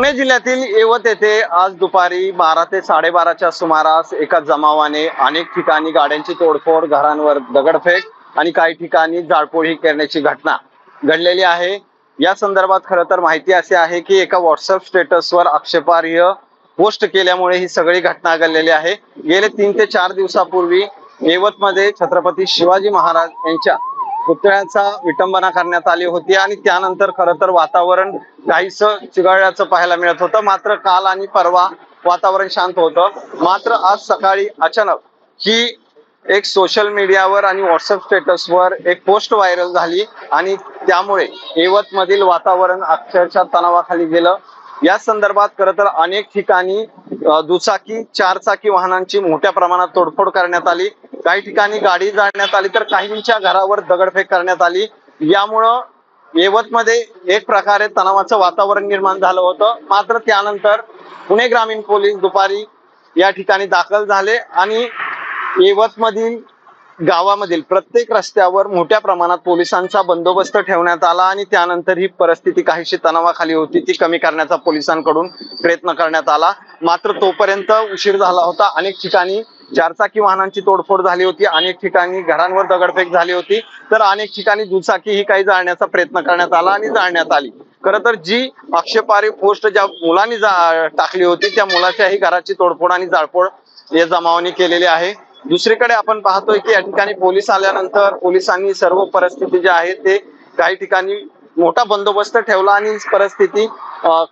पुणे जिल्ह्यातील येवत येथे आज दुपारी बारा ते साडेबाराच्या सुमारास एका जमावाने अनेक ठिकाणी गाड्यांची तोडफोड घरांवर दगडफेक आणि काही ठिकाणी जाळपोळी करण्याची घटना घडलेली आहे. या संदर्भात खरं तर माहिती अशी आहे की एका व्हॉट्सअप स्टेटसवर आक्षेपार्ह पोस्ट केल्यामुळे ही सगळी घटना घडलेली आहे. गेले तीन ते चार दिवसापूर्वी येवतमध्ये छत्रपती शिवाजी महाराज यांच्या पुतळ्याचा विटंबना करण्यात आली होती आणि त्यानंतर खरं तर वातावरण काहीस चिघळल्याचं पाहायला मिळत होतं. मात्र काल आणि परवा वातावरण शांत होतं. मात्र आज सकाळी अचानक ही एक सोशल मीडियावर आणि व्हॉट्सअप स्टेटसवर एक पोस्ट व्हायरल झाली आणि त्यामुळे येवत मधील वातावरण अक्षरशः तणावाखाली गेलं. या संदर्भात खरं तर अनेक ठिकाणी दुचाकी चारचाकी वाहनांची मोठ्या प्रमाणात तोडफोड करण्यात आली. काही ठिकाणी गाडी जाळण्यात आली तर काहींच्या घरावर दगडफेक करण्यात आली. यामुळं येवतमध्ये एक प्रकारे तणावाचं वातावरण निर्माण झालं होतं. मात्र त्यानंतर पुणे ग्रामीण पोलीस दुपारी या ठिकाणी दाखल झाले आणि येवतमधील गावामधील प्रत्येक रस्त्यावर मोठ्या प्रमाणात पोलिसांचा बंदोबस्त ठेवण्यात आला आणि त्यानंतर ही परिस्थिती काहीशी तणावाखाली होती. ती कमी करण्याचा पोलिसांकडून प्रयत्न करण्यात आला. मात्र तोपर्यंत उशीर झाला होता. अनेक ठिकाणी चारचाकी वाहनांची तोडफोड झाली होती. अनेक ठिकाणी घरांवर दगडफेक झाली होती. तर अनेक ठिकाणी दुचाकी ही काही जाळण्याचा प्रयत्न करण्यात आला आणि जाळण्यात आली. खरं तर जी आक्षेपारी पोस्ट ज्या मुलांनी जा- टाकली होती त्या मुलाच्याही घराची तोडफोड आणि जाळपोळ या जमावाने केलेली आहे. दुसरीकडे आपण पाहतोय की या ठिकाणी पोलीस आल्यानंतर पोलिसांनी सर्व परिस्थिती जी आहे ते काही ठिकाणी मोठा बंदोबस्त ठेवला आणि परिस्थिती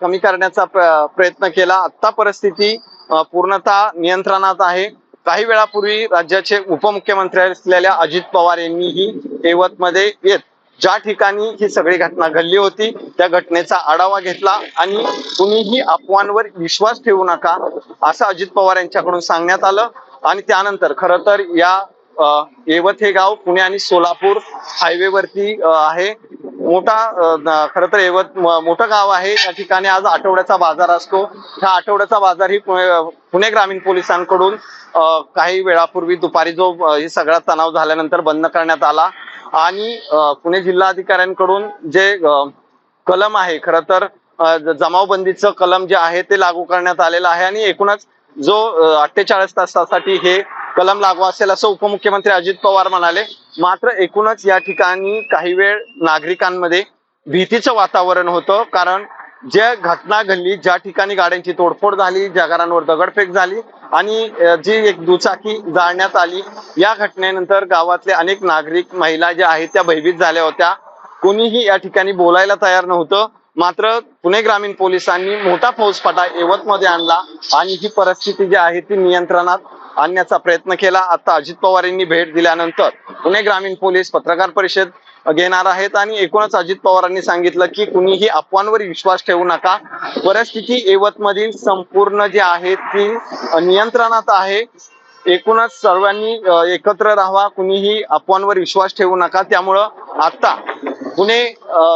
कमी करण्याचा प्रयत्न केला. आता परिस्थिती पूर्णतः नियंत्रणात आहे. काही वेळापूर्वी राज्याचे उपमुख्यमंत्री असलेल्या अजित पवार यांनीही येवतमध्ये येत ज्या ठिकाणी ही सगळी घटना घडली होती त्या घटनेचा आढावा घेतला आणि कुणीही अफवांवर विश्वास ठेवू नका असं अजित पवार यांच्याकडून सांगण्यात आलं. आणि त्यानंतर खरं तर या येवत हे गाव पुणे आणि सोलापूर हायवेवरती आहे. मोठा खर तर येवत मोठं गाव आहे. या ठिकाणी आज आठवड्याचा बाजार असतो. हा आठवड्याचा बाजार ही पुणे पुणे ग्रामीण पोलिसांकडून काही वेळापूर्वी दुपारी जो हे सगळा तणाव झाल्यानंतर बंद करण्यात आला. आणि पुणे जिल्हाधिकाऱ्यांकडून जे कलम आहे खर तर जमावबंदीचं कलम जे आहे ते लागू करण्यात आलेलं आहे. आणि एकूणच जो अठ्ठेचाळीस तासासाठी हे कलम लागू असेल असं उपमुख्यमंत्री अजित पवार म्हणाले मात्र एकूणच या ठिकाणी काही वेळ नागरिकांमध्ये भीतीचं वातावरण होतं कारण ज्या घटना घडली ज्या ठिकाणी गाड्यांची तोडफोड झाली ज्या घरांवर दगडफेक झाली आणि जी एक दुचाकी जाळण्यात आली या घटनेनंतर गावातले अनेक नागरिक महिला ज्या आहेत त्या भयभीत झाल्या होत्या. कोणीही या ठिकाणी बोलायला तयार नव्हतं. मात्र पुणे ग्रामीण पोलिसांनी मोठा फौजफाटा यवतमध्ये आणला आणि ही परिस्थिती जी आहे ती नियंत्रणात आणण्याचा प्रयत्न केला. आता अजित पवार यांनी भेट दिल्यानंतर पुणे ग्रामीण पोलीस पत्रकार परिषद घेणार आहेत आणि एकूणच अजित पवारांनी सांगितलं की कुणीही अफवांवर विश्वास ठेवू नका. परिस्थिती यवतमधील संपूर्ण जी आहे ती नियंत्रणात आहे. एकूणच सर्वांनी एकत्र राहावा. कुणीही अफवांवर विश्वास ठेवू नका. त्यामुळं आता पुणे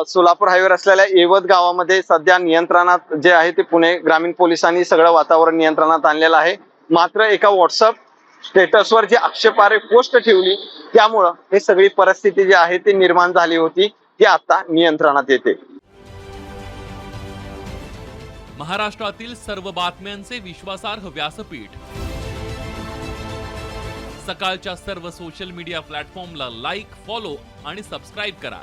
सोलापूर हायवेवर असलेल्या येवत गावामध्ये सध्या नियंत्रणात जे आहे ते पुणे ग्रामीण पोलिसांनी सगळं वातावरण नियंत्रणात आणलेलं आहे. मात्र एका व्हॉट्सअप स्टेटसवर जी आक्षेपार्ह पोस्ट ठेवली त्यामुळं हे सगळी परिस्थिती जी आहे ती निर्माण झाली होती ती आता नियंत्रणात येते. महाराष्ट्रातील सर्व बातम्यांचे विश्वासार्ह व्यासपीठ. सकाळच्या सर्व सोशल मीडिया प्लॅटफॉर्मला लाईक फॉलो आणि सबस्क्राईब करा.